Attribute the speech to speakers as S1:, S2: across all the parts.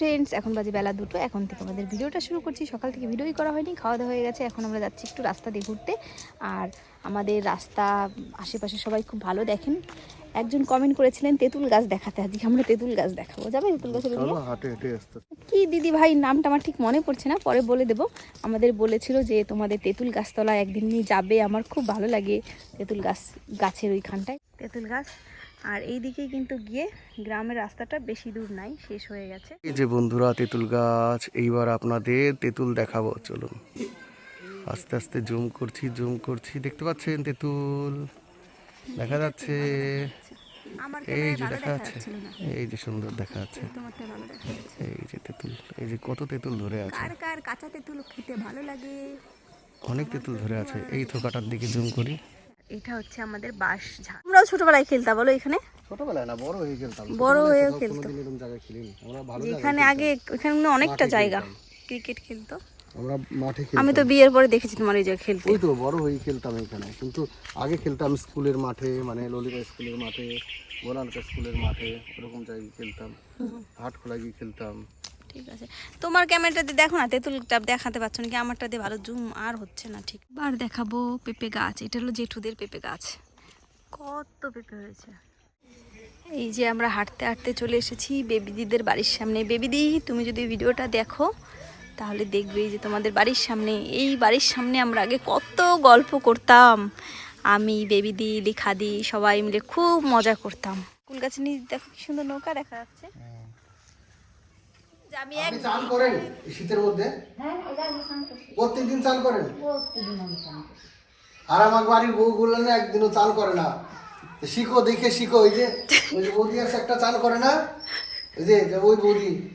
S1: Friends এখন বাজে বেলা দুটো এখন থেকে আমাদের ভিডিওটা শুরু করছি। সকাল থেকে ভিডিওই করা হয়নি খাওয়া দাওয়া হয়ে গেছে এখন আমরা যাচ্ছি একটু রাস্তা দিয়ে ঘুরতে। আর আমাদের রাস্তা আশেপাশে সবাই খুব ভালো দেখেন। একজন কমেন্ট করেছিলেন তেঁতুল গাছ দেখাতে আজকে আমরা তেঁতুল গাছ দেখাবো। যাবে তেঁতুল গাছের কি দিদি ভাই নামটা আমার ঠিক মনে পড়ছে না পরে বলে দেব। আমাদের বলেছিল যে তোমাদের তেঁতুল গাছতলা একদিন নিয়ে যাবে আমার খুব ভালো লাগে তেঁতুল গাছ গাছের ওইখানটায়। তেঁতুল গাছ? আর এই দিকেই কিন্তু গিয়ে গ্রামের রাস্তাটা বেশি দূর নাই শেষ হয়ে গেছে।
S2: এই যে বন্ধুরা তেঁতুল গাছ এইবার আপনাদের তেঁতুল দেখাবো চলুন। আস্তে আস্তে জুম করছি জুম করছি দেখতে পাচ্ছেন তেঁতুল? দেখা যাচ্ছে।
S1: আমার
S2: এই যে দেখা যাচ্ছে। এই যে সুন্দর দেখা যাচ্ছে।
S1: দেখা যাচ্ছে।
S2: এই যে তেঁতুল এই যে কত তেঁতুল ধরে আছে।
S1: কার কার কাঁচা তেঁতুল খেতে ভালো লাগে?
S2: অনেক তেঁতুল ধরে আছে। এই থোকাটার দিকে জুম করি।
S1: এটা হচ্ছে আমাদের বাঁশ ঝাড়। আমরাও ছোটবেলায় খেলতাম বলো এখানে?
S2: ছোটবেলায় না বড় হয়ে খেলতাম।
S1: বড়
S2: ছোটবেলায়
S1: হয়েও
S2: কোথাও
S1: খেলতো।
S2: জায়গায় খেলিনি। আমরা ভালো
S1: যেখানে আগে ওখানে অনেকটা জায়গা। ক্রিকেট খেলতো।
S2: আমরা মাঠে
S1: আমি তো বিয়ের পরে দেখেছি তোমার এই জায়গায় খেলতে।
S2: ওই তো বড় হয়ে খেলতাম এখানে। কিন্তু আগে খেলতাম স্কুলের মাঠে মানে ললিতা স্কুলের মাঠে বোনালকা স্কুলের মাঠে ওরকম জায়গায় খেলতাম। হাট খোলায় গিয়ে খেলতাম।
S1: ঠিক আছে। তোমার ক্যামেরাটা দিয়ে দেখো না, তেঁতুলটা দেখাতে পারছ নাকি? আমারটা দিয়ে ভালো জুম আর হচ্ছে না ঠিক। বার দেখাবো পেঁপে গাছ, এটা হলো জেঠুদের পেঁপে গাছ। কত পেঁপে হয়েছে। এই যে আমরা হাঁটতে হাঁটতে চলে এসেছি বেবিদিদের বাড়ির সামনে। বেবিদি তুমি যদি ভিডিওটা দেখো, তাহলে দেখবে যে তোমাদের বাড়ির সামনে, এই বাড়ির সামনে আমরা আগে কত গল্প করতাম। আমি বেবিদি লিখাদি সবাই মিলে খুব মজা করতাম। কুল গাছে নিয়ে দেখো কি সুন্দর নৌকা দেখা যাচ্ছে। যে আমি এক
S2: চান করেন শীতের মধ্যে? প্রত্যেকদিন চান করেন? আর আমার বাড়ির বউগুলো না একদিনও চান করে না। শিখো দেখে শিখো ওই যে ওই যে বৌদি আছে একটা চান করে না? ওই যে যে ওই বৌদি।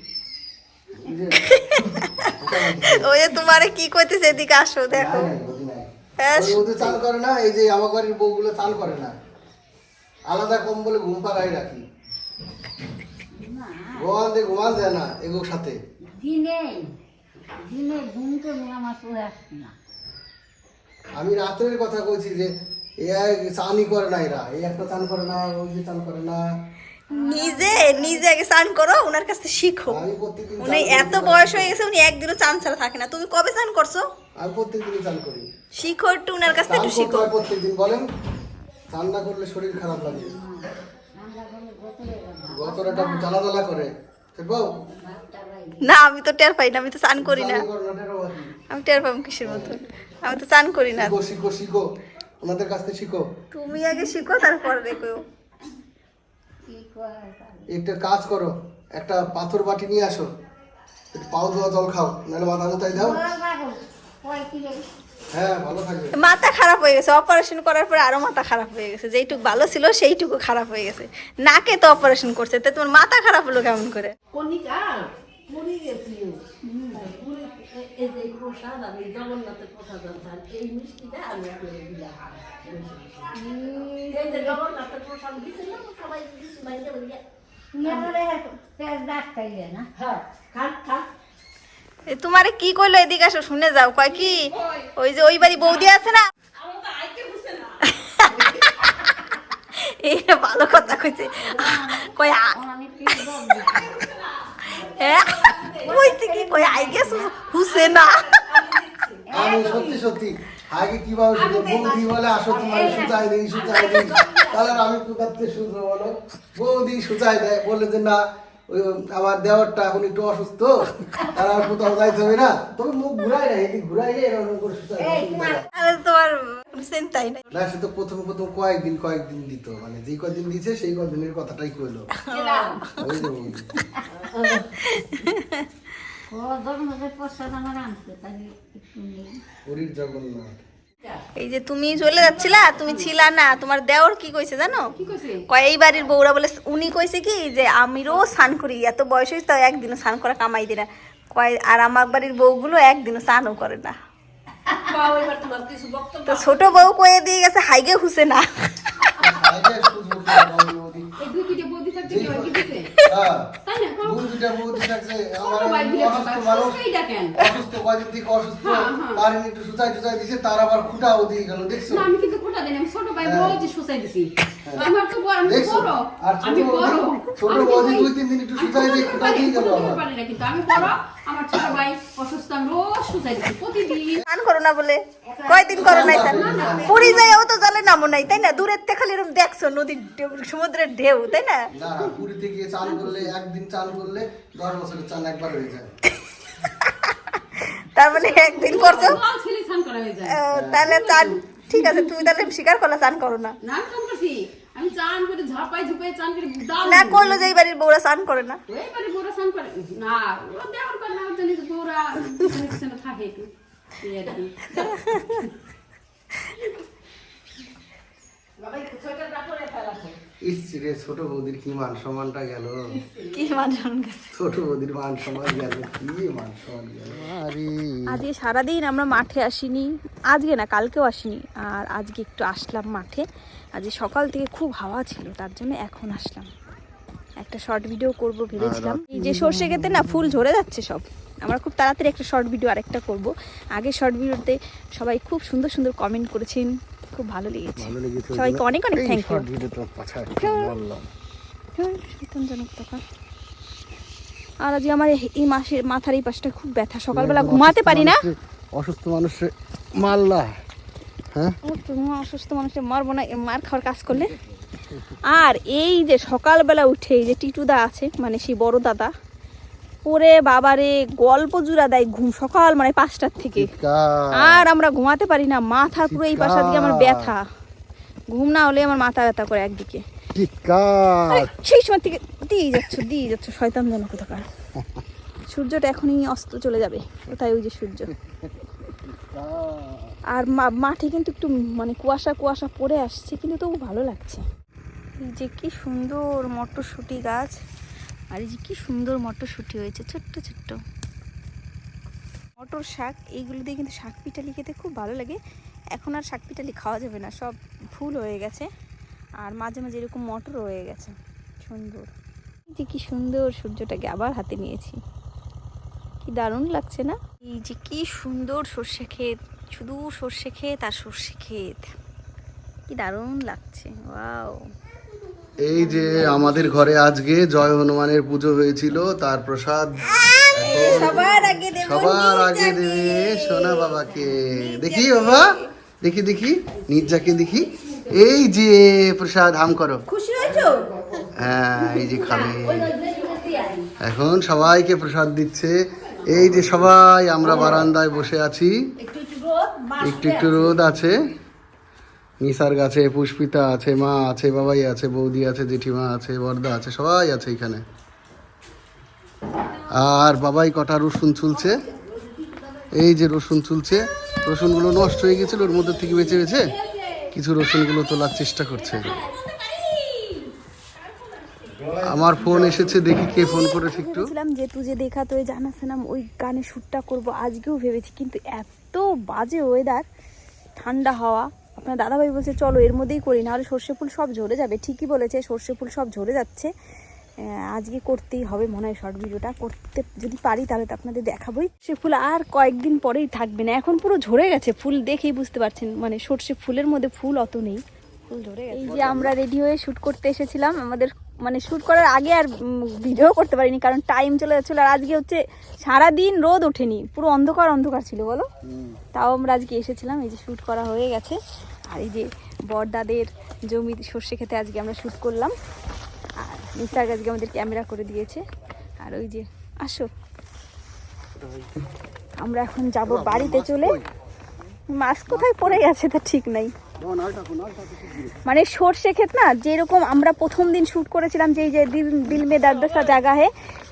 S2: ওই যে
S1: তোমারে কি কইতেছে এদিকে আসো দেখো।
S2: বৌদি।
S1: হ্যাঁ,
S2: ওই বৌদি চান করে না এই যে আমার বাড়ির বউগুলো চান করে না। আলাদা কম বলে ঘুম পাড়াই রাখি। ঘুমান দিয়ে ঘুমান যায় না এগুলোর সাথে।
S3: দিনে দিনে ঘুমতে আমার চলে আসছে না।
S2: আমি রাত্রের কথা কইছি যে এ চানই করে না এরা। এই একটা চান করে না ওই যে চান করে না।
S1: নিজে নিজে আগে চান করো ওনার কাছে শিখো।
S2: আমি প্রত্যেকদিন
S1: উনি এত বয়স হয়ে গেছে উনি একদিনও চান ছাড়া থাকে না। তুমি কবে চান করছ?
S2: আমি প্রত্যেকদিনই চান করি।
S1: শিখো একটু ওনার কাছ থেকে একটু শিখো।
S2: প্রত্যেকদিন বলেন? চান না করলে শরীর খারাপ লাগে। গতরাটা জ্বালা জ্বালা করে।
S1: না আমি তো টের পাই না আমি তো চান করি না। আমি টের পাবো কিসের মতন আমি তো চান করি না।
S2: শিখো শিখো শিখো। ওনাদের কাছ থেকে শিখো।
S1: তুমি আগে শিখো তারপর দেখো।
S2: একটা কাজ করো একটা পাথর বাটি নিয়ে আসো। একটু পাও ধোয়া জল খাও নাহলে মাথা মুতাই দাও। হ্যাঁ
S1: মাথা খারাপ হয়ে গেছে অপারেশন করার পরে আরও মাথা খারাপ হয়ে গেছে যেইটুকু ভালো ছিল সেইটুকু খারাপ হয়ে গেছে নাকে তো অপারেশন করছে তা তোমার মাথা খারাপ হলো কেমন করে
S3: কণিকা
S1: তোমারে কি কইলো এদিকে আসো, শুনে যাও, কয় কি? ওই যে ওই বাড়ি বৌদি আছে না? ভালো কথা কইছে। হ্যাঁ কি? না
S2: আমি সত্যি সত্যি। আগে শুধু বৌদি বলে আসো তোমার আমি শুনব বলো। বৌদি সুচাই দেয় বলে যে না ওই আমার দেওয়ারটা এখন একটু অসুস্থ তার আর কোথাও যাইতে হবে না। তবে মুখ ঘুরাই না এদিক ঘুরাই যায় এরকম করে।
S1: আরে তোমার চিন্তাই নাই।
S2: না সে তো প্রথম প্রথম কয়েকদিন কয়েকদিন দিত। মানে যেই কয়দিন দিছে সেই কয়দিনের কথাটাই কইলো।
S3: ও
S2: জগন্নাথ।
S1: এই যে তুমি চলে যাচ্ছিলা তুমি ছিলা না তোমার দেওর কি কইছে জানো? কয় এই বাড়ির বউরা বলে উনি কইছে কি যে আমিরও স্নান করি এত বয়স হয়েছে তাও একদিনও স্নান করা কামাই দিনা কয় আর আমার বাড়ির বউগুলো একদিনও স্নানও করে না। তো ছোট বউ কয়ে দিয়ে গেছে হাইগে হুসে না।
S2: আগে সুযোগ বৌদি।
S4: এই দুই দুইটা বৌদি থাকতে কি হয় কি দিছে?
S2: হ্যাঁ
S4: তাই না?
S2: দুই দুইটা বৌদি থাকছে আমার
S4: ছোট ভাই দিলে
S2: অসুস্থ মানুষ অসুস্থ কয়দিন থেকে অসুস্থ
S4: হ্যাঁ, হ্যাঁ।
S2: পারেন একটু সুচাই টুচাই দিছে তার আবার খুঁটাও দিয়ে গেল দেখছ
S4: না, আমি কিন্তু খোটা দেন আমি ছোট ভাই
S2: হ্যাঁ।
S4: রোজ দিছি আমার তো বড় আমি বড় আমি বড়
S2: ছোট বৌদি দুই তিন দিন একটু সুতাই দিয়ে খুঁটা দিয়ে গেল
S4: কিন্তু আমি বড় আমার ছোট ভাই অসুস্থ আমি রোজ সুতাই দিচ্ছি প্রতিদিন
S1: করো না বলে কয়দিন করো নাই স্যার? পুরী যাইও তো জলে নামো নাই তাই না? দূরের থেকে খালি এরকম দেখছ নদীর ঢেউ- সমুদ্রের ঢেউ তাই না?
S2: পুরীতে গিয়ে চান করলে একদিন চান করলে দশ বছরের চান একবার হয়ে যায়।
S1: তার মানে একদিন করছ? তাহলে চান ঠিক আছে তুমি তাহলে স্বীকার করলে চান করো না।
S4: না আমি চান করছি। আমি চান করে ঝাপাই ঝুপাই চান করে
S1: না করল যে এই বাড়ির বউরা চান করে না।
S4: ওই বাড়ি বউরা স্নান করে? না ও দেওয়ার করে না বউরা পিছনে পিছনে থাকে
S2: ছোট বৌদির কি মান সম্মানটা গেল?
S1: কি মানুষ গেছে?
S2: ছোট বৌদির মান সম্মান গেল কি মান সম্মান গেল? আরে।
S1: আজকে সারাদিন আমরা মাঠে আসিনি আজকে না কালকেও আসিনি আর আজকে একটু আসলাম মাঠে। আজকে সকাল থেকে খুব হাওয়া ছিল তার জন্য এখন আসলাম। একটা শর্ট ভিডিও করব ভেবেছিলাম। এই যে সর্ষে খেতে না ফুল ঝরে যাচ্ছে সব। আমরা খুব তাড়াতাড়ি একটা শর্ট ভিডিও আরেকটা করব। আগে শর্ট ভিডিওতে সবাই খুব সুন্দর সুন্দর কমেন্ট করেছেন খুব ভালো লেগেছে। সবাইকে অনেক অনেক থ্যাংক ইউ শৈতানজনক তখন। আর আজকে আমার এই- মাসের মাথার এই পাশটা খুব ব্যথা। সকালবেলা ঘুমাতে পারি না।
S2: অসুস্থ মানুষের মাল্লা হ্যাঁ?
S1: অসুস্থ মানুষের মারবো না মার খাওয়ার কাজ করলে। আর এই যে সকালবেলা উঠে এই যে টিটুদা আছে মানে সেই বড় দাদা ওরে বাবারে গল্প জুড়া দেয় ঘুম সকাল মানে পাঁচটার থেকে। আর আমরা ঘুমাতে পারি না মাথার পুরো এই পাশা দিকে আমার ব্যথা। ঘুম না হলে আমার মাথা ব্যথা করে একদিকে। সেই সময় থেকে দিয়ে যাচ্ছ দিয়ে যাচ্ছ শয়তান জনক কোথাকার। সূর্যটা এখনই অস্ত চলে যাবে কোথায় ওই যে সূর্য? আর মাঠে কিন্তু একটু মানে কুয়াশা কুয়াশা পড়ে আসছে কিন্তু তবু ভালো লাগছে। এই যে কি সুন্দর মটরশুঁটি গাছ। আর এই যে কি সুন্দর মটরশুঁটি হয়েছে ছোট্ট ছোট্ট। মটর শাক এইগুলো দিয়ে কিন্তু শাক পিঠালি খেতে খুব ভালো লাগে। এখন আর শাক পিঠালি খাওয়া যাবে না সব ফুল হয়ে গেছে। আর মাঝে মাঝে এরকম মটর হয়ে গেছে সুন্দর। এই যে কি সুন্দর সূর্যটাকে আবার হাতে নিয়েছি। কি দারুণ লাগছে না? এই যে কি সুন্দর সর্ষে ক্ষেত শুধু সর্ষে ক্ষেত আর সর্ষে ক্ষেত। কি দারুণ লাগছে ওয়াও।
S2: এই যে আমাদের ঘরে আজকে জয় হনুমানের পুজো হয়েছিল তার প্রসাদ।
S1: সবার আগে দেব
S2: সোনা বাবাকে। দেখি বাবা দেখি দেখি নির্জাকে দেখি। এই যে প্রসাদ হাম করো।
S1: খুশি হয়েছো?
S2: হ্যাঁ এই যে খাবে। এখন সবাইকে প্রসাদ দিচ্ছে। এই যে সবাই আমরা বারান্দায় বসে আছি।
S3: একটু একটু রোদ বাস
S2: আছে নিসার গাছে, পুষ্পিতা আছে, মা আছে, বাবাই আছে, বৌদি আছে, জেঠিমা আছে বর্দা আছে, সবাই আছে এখানে। আর বাবাই কটা রসুন চুলছে এই যে রসুন চুলছে রসুনগুলো নষ্ট হয়ে গেছিল, ওর মধ্যে থেকে বেঁচে বেঁচে কিছু রসুনগুলো তোলার চেষ্টা করছে। আমার ফোন এসেছে, দেখি কে ফোন করেছে একটু।
S1: ভেবেছিলাম যে তুই যে দেখা তো জানাছিলাম ওই গানে শ্যুটটা করব, আজকেও ভেবেছি, কিন্তু এত বাজে ওয়েদার ঠান্ডা হাওয়া। আপনার দাদাভাই বলছে চলো এর মধ্যেই করি না নাহলে সর্ষে ফুল সব ঝরে যাবে। ঠিকই বলেছে সর্ষে ফুল সব ঝরে যাচ্ছে। আজকে করতেই হবে মনে হয় শর্ট ভিডিওটা করতে যদি পারি তাহলে তো আপনাদের দেখাবোই। সে ফুল আর কয়েকদিন পরেই থাকবে না এখন পুরো ঝরে গেছে ফুল দেখেই বুঝতে পারছেন মানে সর্ষে ফুলের মধ্যে ফুল অত নেই। ফুল ঝরে গেছে। এই যে আমরা রেডি হয়ে শ্যুট করতে এসেছিলাম আমাদের মানে শ্যুট করার আগে আর ভিডিও করতে পারিনি কারণ টাইম চলে যাচ্ছিল আর আজকে হচ্ছে সারাদিন রোদ ওঠেনি পুরো অন্ধকার অন্ধকার ছিল বলো? তাও আমরা আজকে এসেছিলাম এই যে শ্যুট করা হয়ে গেছে। আর এই যে বড়দাদের জমি সর্ষে খেতে আজকে আমরা শ্যুট করলাম। আর নিসার আজকে আমাদের ক্যামেরা করে দিয়েছে। আর ওই যে আসো। আমরা এখন যাব বাড়িতে চলে। মাছ কোথায় পড়ে গেছে তা ঠিক নাই। মানে সর্ষে ক্ষেত না, যেরকম আমরা প্রথম দিন শ্যুট করেছিলাম যে দিল মে দারদাসা জায়গা হে,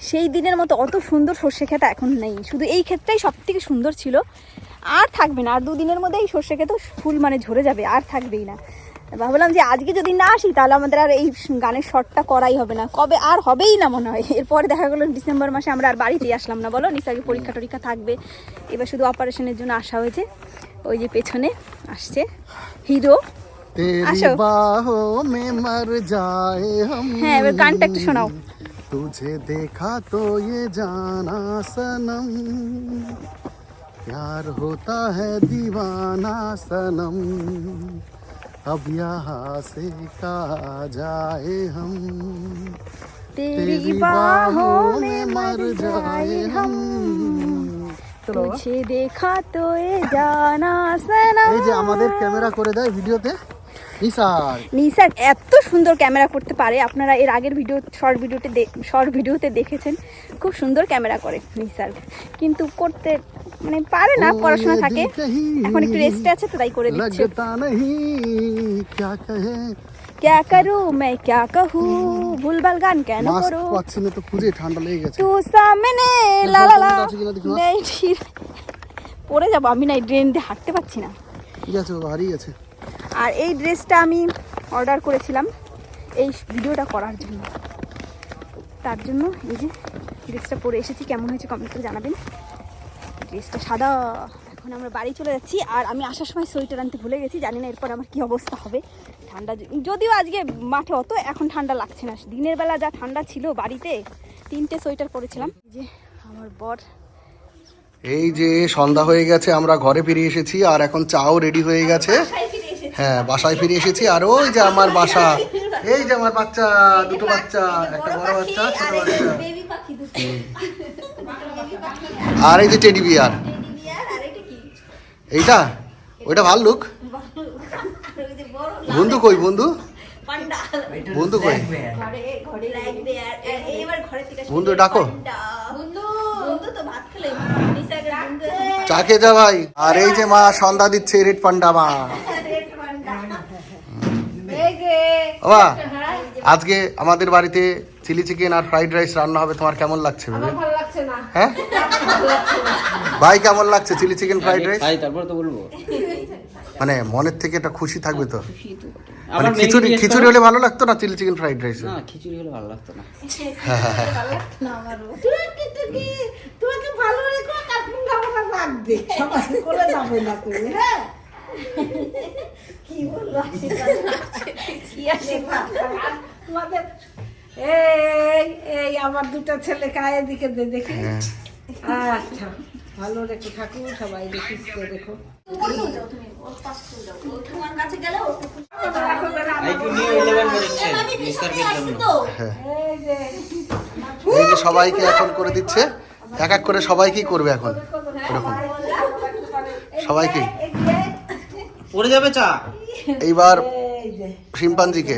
S1: সেই দিনের মতো অত সুন্দর সর্ষে ক্ষেত এখন নেই। শুধু এই ক্ষেতটাই সব থেকে সুন্দর ছিল। আর থাকবে না, আর দুদিনের মধ্যে এই সর্ষে ক্ষেত ফুল মানে ঝরে যাবে, আর থাকবেই না। ভাবলাম যে আজকে যদি না আসি, তাহলে আমাদের আর এই গানের শটটা করাই হবে না। কবে আর হবেই না মনে হয়। এরপরে দেখা গেলো ডিসেম্বর মাসে আমরা আর বাড়িতেই আসলাম না, বলো? নিসাকে পরীক্ষা টরীক্ষা থাকবে। এবার শুধু অপারেশনের জন্য আসা হয়েছে। ওই যে পেছনে আসছে হিরো
S2: तेरी
S1: आशो।
S2: बाहों में मर जाए हम
S1: হ্যাঁ এবার গানটা একটু শোনাও
S2: तुझे देखा तो ये जाना सनम प्यार होता है दीवाना सनम अब यहाँ से कहा जाए हम
S1: तेरी बाहों में मर जाए हम তুঝে দেখা তো এ জানা সানা
S2: এই যে আমাদের ক্যামেরা করে দেয় ভিডিওতে। নিসার
S1: নিসার এত সুন্দর ক্যামেরা করতে পারে। আপনারা এর আগের ভিডিও শর্ট ভিডিওতে শর্ট ভিডিওতে দেখেছেন। খুব সুন্দর ক্যামেরা করে নিসার কিন্তু করতে মানে পারে না পড়াশোনা থাকে। এখন একটু রেস্টে আছে তো তাই করে দিচ্ছে।
S2: लगता नहीं क्या कहे
S1: क्या करूँ मैं क्या कहूँ ভুলভাল গান কেন
S2: মাস্ক
S1: করো
S2: পাচ্ছি না তো খুঁজে ঠান্ডা লেগে গেছে
S1: তু সামনে লা লা লা
S2: আছে কিনা দেখি,
S1: নেই ঠিক পরে যাবো আমি না এই ড্রেন দিয়ে হাঁটতে পারছি না
S2: ঠিক আছে বাবা হারিয়ে গেছে
S1: আর এই ড্রেসটা আমি অর্ডার করেছিলাম এই ভিডিওটা করার জন্য তার জন্য এই যে ড্রেসটা পরে এসেছি কেমন হয়েছে কমেন্ট করে জানাবেন ড্রেসটা সাদা এখন আমরা বাড়ি চলে যাচ্ছি আর আমি আসার সময় সোয়েটার আনতে ভুলে গেছি জানি না এরপর আমার কি অবস্থা হবে ঠান্ডা যদিও আজকে মাঠে অত এখন ঠান্ডা লাগছে না। দিনের বেলা যা ঠান্ডা ছিল বাড়িতে তিনটে সোয়েটার পরেছিলাম। যে আমার বর।
S2: এই যে সন্ধ্যা হয়ে গেছে আমরা ঘরে ফিরে এসেছি আর এখন চাও রেডি হয়ে গেছে। হ্যাঁ বাসায় ফিরে এসেছি আর ওই যে আমার বাসা। এই যে আমার বাচ্চা দুটো বাচ্চা একটা বড় বাচ্চা ছোট বাচ্চা। আর এই যে টেডি বিয়ার।
S1: আর এটা কি?
S2: এইটা? ওইটা ভাল্লুক। বন্ধু কই বন্ধু? বন্ধু কই? বন্ধু ডাকো।
S1: বন্ধু। বন্ধু তো ভাত খেলে নিসার বন্ধু।
S2: চা খেয়ে যা ভাই। আর এই যে মা সন্ধ্যা দিচ্ছে রেড পান্ডা মা। বাবা আজকে আমাদের বাড়িতে চিলি চিকেন আর ফ্রাইড রাইস রান্না হবে। তোমার কেমন লাগছে ভেবে
S3: ভালো লাগছে না।
S2: হ্যাঁ? ভাই কেমন লাগছে চিলি চিকেন ফ্রাইড রাইস?
S5: তারপর তো বলব।
S2: মানে মনের থেকে একটা খুশি থাকবে তো। মানে খিচুড়ি খিচুড়ি হলে ভালো লাগতো না চিলি চিকেন ফ্রাইড রাইস?
S5: না খিচুড়ি হলে ভালো লাগতো না।
S3: তুই কি তোমাকে ভালো রেখো লাগবে। সবাই করে যাবে না তুমি হ্যাঁ?
S1: কি বলব কি আসে
S3: তোমাদের এই এই আমার দুটো ছেলে কায়ে দিকে দে দেখি।
S2: হ্যাঁ।
S3: আচ্ছা। ভালো রেখে থাকুন সবাই দেখিস দেখো।
S2: হ্যাঁ।
S3: এই যে
S2: সবাইকে এখন করে দিচ্ছে এক এক করে সবাইকেই করবে এখন এরকম। সবাইকে।
S5: পড়ে যাবে চা।
S2: এইবার
S3: এই যে
S2: শিম্পাঞ্জিকে।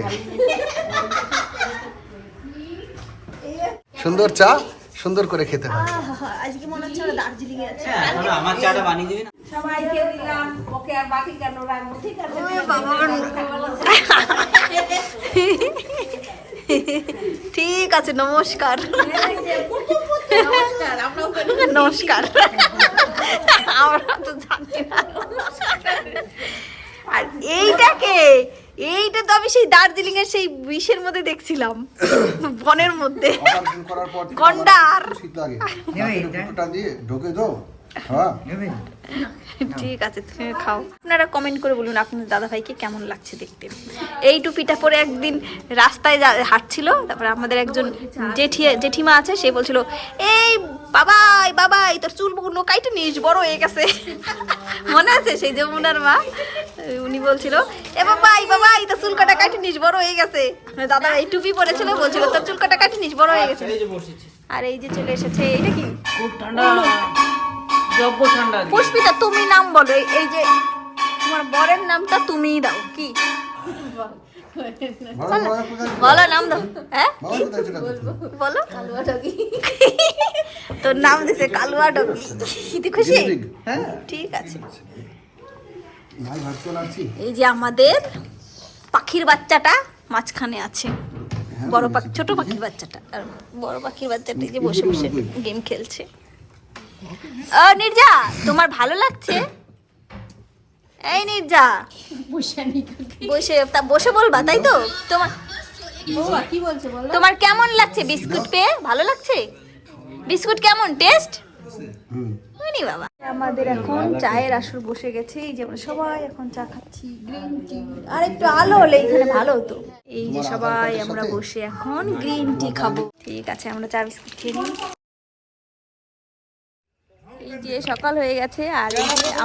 S2: সুন্দর চা। সুন্দর করে খেতে হয়
S1: আজকে মনে হচ্ছে দার্জিলিং এ আছি।
S5: হ্যাঁ আমার চাটা বানিয়ে দিবি না।
S3: সবাইকে দিলাম ওকে আর বাকি কেন রাখব ঠিক আছে
S1: ঠিক আছে নমস্কার। নমস্কার। আমরা তো জানি না। আর এইটাকে এইটা তো আমি সেই দার্জিলিং এর সেই বিষের মধ্যে দেখছিলাম। বনের মধ্যে। গন্ডার।
S2: শীত লাগে। ঢোকে দাও
S1: ঠিক আছে তুমি খাও। আপনারা কমেন্ট করে বলুন আপনাদের দাদা ভাইকে কেমন লাগছে দেখতে। এই টুপিটা পরে একদিন রাস্তায় যা- হাঁটছিল তারপরে আমাদের একজন জেঠি জেঠিমা আছে সে বলছিল এই বাবাই বাবাই তোর চুলগুলো কাইটে নিস বড় হয়ে গেছে। মনে আছে সেই যে যমুনার মা? উনি বলছিল এ বাবাই বাবাই তোর চুল কাটা কাইটে নিস বড় হয়ে গেছে। দাদা এই টুপি পরেছিল বলছিল তোর চুল কাটা কাইটে নিস বড় হয়ে গেছে। আর এই যে চলে এসেছে এটা কি?
S5: খুব ঠান্ডা। জব্ব ঠান্ডা
S1: পুষ্পিতা তুমি নাম বলো এই- এই যে তোমার বরের নামটা তুমিই দাও কি?
S2: বলো,
S1: নাম দাও হ্যাঁ?
S2: বলো,
S1: কালুয়া ডগি তোর নাম দিছে কালুয়া ডগি। তুই খুশি?
S2: গিনিপিগ?
S1: ঠিক আছে। এই যে আমাদের পাখির বাচ্চাটা মাঝখানে আছে।
S2: হ্যাঁ,
S1: বড় পাখি ছোট পাখির বাচ্চাটা। আর বড় পাখির বাচ্চাটা এই যে বসে বসে গেম খেলছে। ও নির্জা তোমার ভালো লাগছে? এই নির্জা। বসে তা বসে বলবা তাই তো? তোমার
S4: কি বলছে বলো?
S1: তোমার কেমন লাগছে বিস্কুট পেয়ে? ভালো লাগছে? বিস্কুট কেমন? টেস্ট? বাবা। আমাদের এখন চায়ের আসর বসে গেছে এই যে আমরা সবাই এখন চা খাচ্ছি গ্রিন টি আর একটু আলো হলে এখানে ভালো হতো। এই যে সবাই আমরা বসে এখন গ্রিন টি খাব। ঠিক আছে আমরা চা বিস্কুট খেয়ে নিই। যে সকাল হয়ে গেছে, আর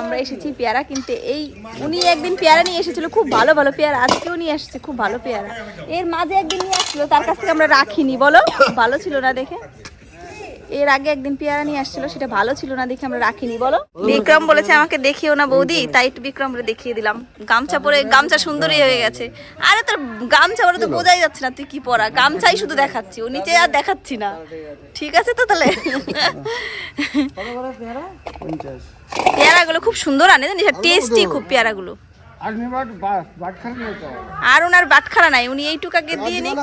S1: আমরা এসেছি পেয়ারা কিনতে। এই উনি একদিন পেয়ারা নিয়ে এসেছিল, খুব ভালো ভালো পেয়ারা, আজকেও নিয়ে এসেছে, খুব ভালো পেয়ারা। এর মাঝে একদিন নিয়ে আসছিল, তার কাছ থেকে আমরা রাখিনি, বলো? ভালো ছিল না দেখে? এর আগে একদিন পেয়ারা নিয়ে আসছিল সেটা ভালো ছিল না দেখে আমরা রাখিনি বলো। বিক্রম বলেছে আমাকে দেখিও না বৌদি তাই একটু বিক্রমরে দেখিয়ে দিলাম। গামছা পরে গামছা সুন্দরই হয়ে গেছে। আরে তোর গামছা পরে তো বোঝাই যাচ্ছে না তুই কি পরা গামছাই শুধু দেখাচ্ছি ও নিচে আর দেখাচ্ছি না। ঠিক আছে তো তাহলে? পেয়ারাগুলো খুব সুন্দর আনে জানিস টেস্টি খুব পেয়ারাগুলো। আর ওনার বাটখারা নাই উনি এইটুকাকে দিয়ে নিক।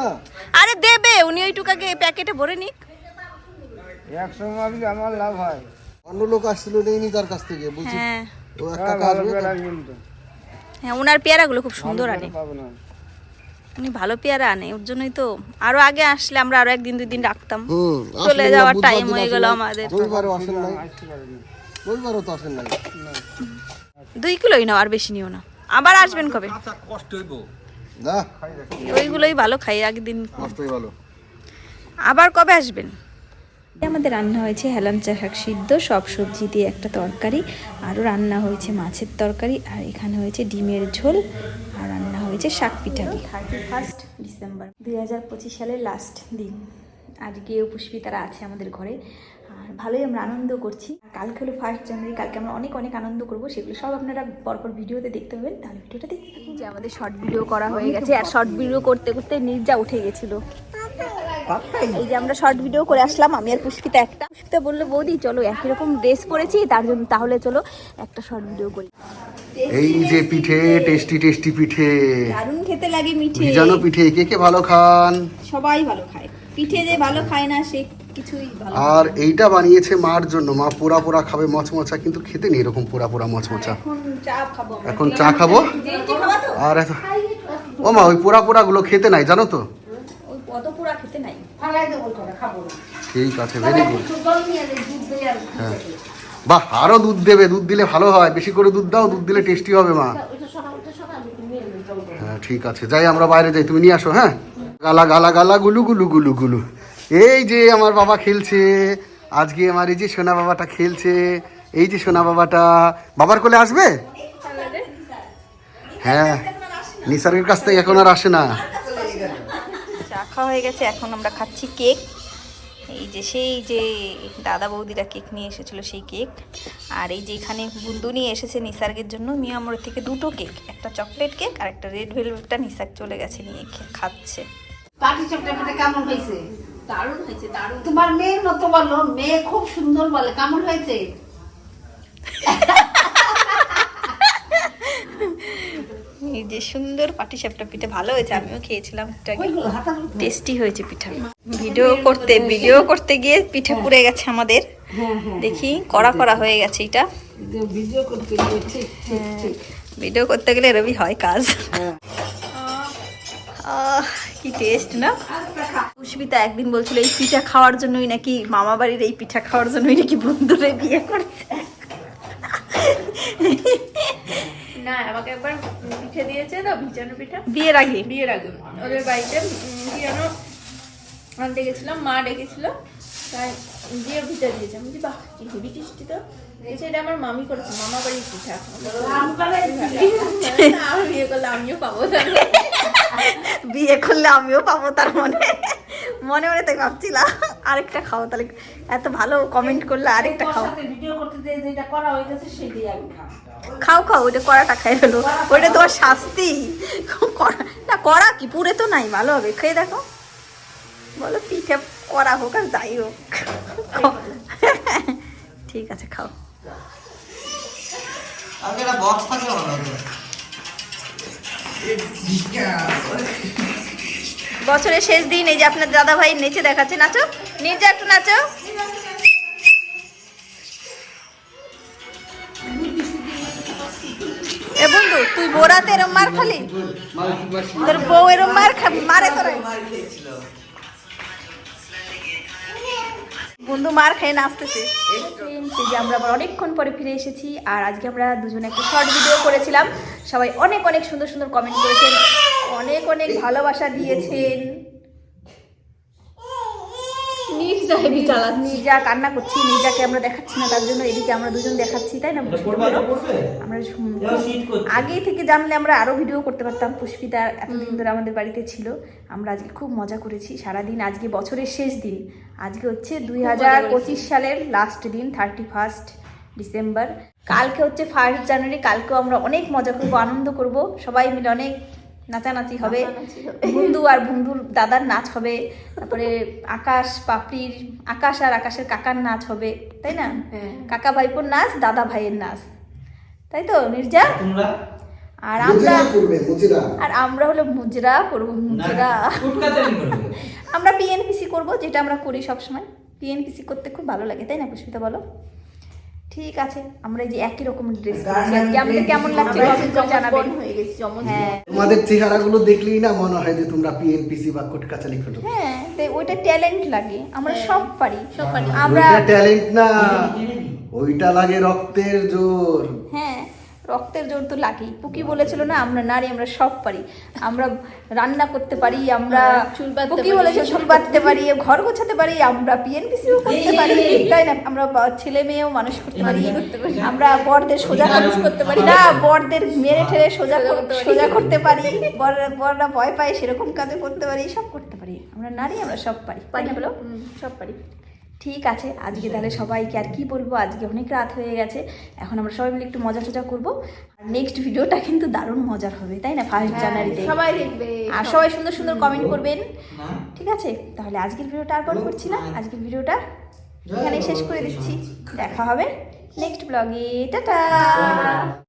S1: আরে দেবে উনি ওইটুকাকে প্যাকেটে ভরে নিক।
S2: অন্য লোক আসছিল নেইনি তার কাছ থেকে বলছি
S1: হ্যাঁ।
S2: ও কাকা
S1: হ্যাঁ ওনার পেয়ারাগুলো খুব সুন্দর আনে। উনি ভালো পেয়ারা আনে ওর জন্যই তো। আরও আগে আসলে আমরা আরও একদিন দুই দিন রাখতাম।
S2: হুম
S1: চলে যাওয়ার টাইম হয়ে গেল আমাদের।
S2: রবিবারও আসেন নাই। রবিবারও তো আসেন নাই।
S1: দুই কিলোই নাও আর বেশি নিও না। আবার আসবেন কবে?
S2: না
S1: ওইগুলোই ভালো খাই একদিন
S2: কষ্টই ভালো।
S1: আবার কবে আসবেন? আমাদের রান্না হয়েছে হেলাঞ্চা শাক সিদ্ধ সব সবজি দিয়ে একটা তরকারি আরও রান্না হয়েছে মাছের তরকারি আর এখানে হয়েছে ডিমের ঝোল আর রান্না হয়েছে শাক পিঠালি থার্টি ফার্স্ট ডিসেম্বর দুই হাজার পঁচিশ সালের লাস্ট দিন। আজকে পুষ্পিতারা আছে আমাদের ঘরে আর ভালোই আমরা আনন্দ করছি। কালকে হলো ফার্স্ট জানুয়ারি কালকে আমরা অনেক অনেক আনন্দ করব সেগুলো সব আপনারা পরপর ভিডিওতে দেখতে পাবেন। তাহলে ভিডিওটা দেখতে থাকুন। যে আমাদের শর্ট ভিডিও করা হয়ে গেছে আর শর্ট ভিডিও করতে করতে নির্জা উঠে গেছিল। এই যে আমরা শর্ট ভিডিও করে আসলাম আমি আর পুষ্পিতা একটা। পুষ্পিতা বলল বৌদি চলো একই রকম ড্রেস পরেছি তার জন্য তাহলে চলো একটা শর্ট ভিডিও করি।
S2: এই যে পিঠে টেস্টি টেস্টি পিঠে।
S1: দারুণ খেতে লাগে মিঠে।
S2: ভিজানো পিঠে কে কে ভালো খান?
S1: সবাই ভালো খায়। পিঠে যে ভালো খায় না সে কিছুই ভালো
S2: আর এইটা বানিয়েছে মার জন্য। মা পোড়া পোড়া খাবে মচমচা কিন্তু খেতে নেই এরকম পোড়া পোড়া মচমচা।
S1: এখন চা খাব
S2: আর ও মা ওই পোড়া পোড়া গুলো খেতে নাই জানো তো?
S1: অত পুরা খেতে নাই।
S3: ফালাই দেবো তোরা খাব না।
S2: ঠিক আছে ভেরি গুড হ্যাঁ। বাহ আরও দুধ দেবে দুধ দিলে ভালো হয়। বেশি করে দুধ দাও দুধ দিলে টেস্টি হবে মা। হ্যাঁ ঠিক আছে যাই আমরা বাইরে যাই তুমি নিয়ে আসো হ্যাঁ? গালা গালা গালা গুলু গুলু গুলু গুলু। এই যে আমার বাবা খেলছে আজকে আমার এই যে সোনা বাবাটা খেলছে এই যে সোনা বাবাটা বাবার কোলে আসবে? হ্যাঁ নিসারের কাছ থেকে এখন আর আসে না।
S1: খাওয়া হয়ে গেছে এখন আমরা খাচ্ছি কেক। এই যে সেই যে দাদা বৌদিরা কেক নিয়ে এসেছিল সেই কেক। আর এই যে এখানে বুন্দু নিয়ে এসেছে নিসার্গের জন্য মিয়ামোড় থেকে দুটো কেক একটা চকলেট কেক আর একটা রেড ভেলভেটটা নিসার্গ চলে গেছে নিয়ে খাচ্ছে।
S3: পাটি চকলেটটা কেমন হয়েছে?
S1: দারুণ হয়েছে দারুণ।
S3: তোমার মেয়ের মতো বলো মেয়ে খুব সুন্দর বলে কেমন হয়েছে?
S1: যে সুন্দর পাটিসাপটা পিঠা ভালো হয়েছে আমিও খেয়েছিলাম টেস্টি হয়েছে পিঠা ভিডিও করতে ভিডিও করতে গিয়ে পিঠা পুড়ে গেছে আমাদের
S3: হ্যাঁ হ্যাঁ
S1: দেখি কড়া করা হয়ে গেছে এটা
S3: ভিডিও করতে
S1: ভিডিও গেলে রবি হয় কাজ আহ, কি টেস্ট না পুষ্পিতা একদিন বলছিল এই পিঠা খাওয়ার জন্যই নাকি মামা বাড়ির এই পিঠা খাওয়ার জন্যই নাকি বন্ধুরে বিয়ে করছে
S6: না আমাকে একবার পিঠে দিয়েছে তো ভিজানো পিঠা।
S1: বিয়ের আগে?
S6: বিয়ের আগে। ওদের বাড়িতে যেন আনতে গেছিলাম মা ডেকেছিল। তাই দিয়ে পিঠা দিয়েছে। আমি বাহ কি হেভি টেস্টি তো। বলছে, এটা আমার মামি করেছে মামা বাড়ির পিঠা। বিয়ে করলে আমিও পাবো তাহলে
S1: বিয়ে করলে আমিও পাবো তার মনে। মনে মনে তাই ভাবছিলাম আরেকটা খাও তাহলে। এত ভালো কমেন্ট করলে আরেকটা খাও।
S3: ভিডিও করতে যে যেটা করা হয়ে গেছে সেটাই আমি খাব।
S1: খাও খাও ওইটা কড়াটা খাই ফেলো ওটা তোমার শাস্তি। কড়া না কড়া কি? পুরে তো নাই ভালো হবে। খেয়ে দেখো। বলো পিঠে করা হোক আর যাই হোক। ঠিক আছে খাও। বছরের শেষ দিন এই যে আপনার দাদা ভাই নেচে দেখাচ্ছে। নাচো। নির্জা একটু নাচো। তুই বোরাতে এরম মার খালি? তোর বউ এরম মার খাবি মারে তোর। বন্ধু মার খেয়ে নাচতেছে। যে আমরা আবার অনেকক্ষণ পরে ফিরে এসেছি আর আজকে আমরা দুজনে একটা শর্ট ভিডিও করেছিলাম। সবাই অনেক অনেক সুন্দর সুন্দর কমেন্ট করেছেন, অনেক অনেক ভালোবাসা দিয়েছেন।
S4: হেভি চালাচ্ছি।
S1: নিজা কান্না করছি নিজাকে আমরা দেখাচ্ছি না তার জন্য এদিকে আমরা দুজন দেখাচ্ছি তাই না? আমরা আগে থেকে জানলে আমরা আরও ভিডিও করতে পারতাম পুষ্পিতা এতদিন ধরে আমাদের বাড়িতে ছিল। আমরা আজকে খুব মজা করেছি সারাদিন আজকে বছরের শেষ দিন। আজকে হচ্ছে দুই হাজার পঁচিশ সালের লাস্ট দিন থার্টি ফার্স্ট ডিসেম্বর কালকে হচ্ছে ফার্স্ট জানুয়ারি কালকেও আমরা অনেক মজা করব আনন্দ করব সবাই মিলে অনেক নাচানাচি হবে। বন্ধু আর বন্ধুর দাদার নাচ হবে। তারপরে আকাশ পাপড়ির আকাশ আর আকাশের কাকার নাচ হবে তাই না? কাকা ভাইপোর নাচ দাদা ভাইয়ের নাচ তাই তো
S5: মির্জা
S1: আর আমরা আর আমরা হলো মুজরা করব মুজরা। আমরা পিএনপিসি করব যেটা আমরা করি সবসময়। পিএনপিসি করতে খুব ভালো লাগে তাই না পুষ্পিতা বলো? ঠিক আছে আমরা এই যে একই রকম ড্রেস পরেছি। আজকে আমাদের কেমন লাগছে? কমেন্ট করে জানাবেন?
S6: হয়ে গেছি
S1: হ্যাঁ।
S2: তোমাদের চেহারাগুলো দেখলেই না মনে হয় যে তোমরা পিএনপিসি বা কোটকাচালি ফটো।
S1: হ্যাঁ তাই ওইটা ট্যালেন্ট লাগে আমরা সব পারি। সব পারি। আমরা
S2: ট্যালেন্ট না ওইটা লাগে রক্তের জোর।
S1: হ্যাঁ। রক্তের জোর তো লাগেই। পুকি বলেছিল না আমরা নারী আমরা সব পারি। আমরা রান্না করতে পারি আমরা
S6: বাঁধতে
S1: পুকি বলেছে চুল বাঁধতে পারি ঘর গোছাতে পারি আমরা পিএনপিসিও করতে পারি। তাই না? আমরা ছেলে মেয়েও মানুষ করতে পারি। আমরা বরদের সোজা মানুষ করতে পারি। না বরদের মেরে ঠেলে সোজা সোজা করতে পারি। বর বররা ভয় পায় সেরকম কাজও করতে পারি সব করতে পারি। আমরা নারী আমরা সব পারি। পারি বলো? সব পারি। ঠিক আছে আজকে তাহলে সবাইকে আর কি বলব? আজকে অনেক রাত হয়ে গেছে এখন আমরা সবাই মিলে একটু মজা টজা করব। আর নেক্সট ভিডিওটা কিন্তু দারুণ মজার হবে তাই না? ফার্স্ট জানুয়ারিতে
S6: সবাই দেখবে
S1: আর সবাই সুন্দর সুন্দর কমেন্ট করবেন। ঠিক আছে? তাহলে আজকের ভিডিওটা আর বড় করছি না। আজকের ভিডিওটা এখানে শেষ করে দিচ্ছি। দেখা হবে নেক্সট ব্লগে টাটা!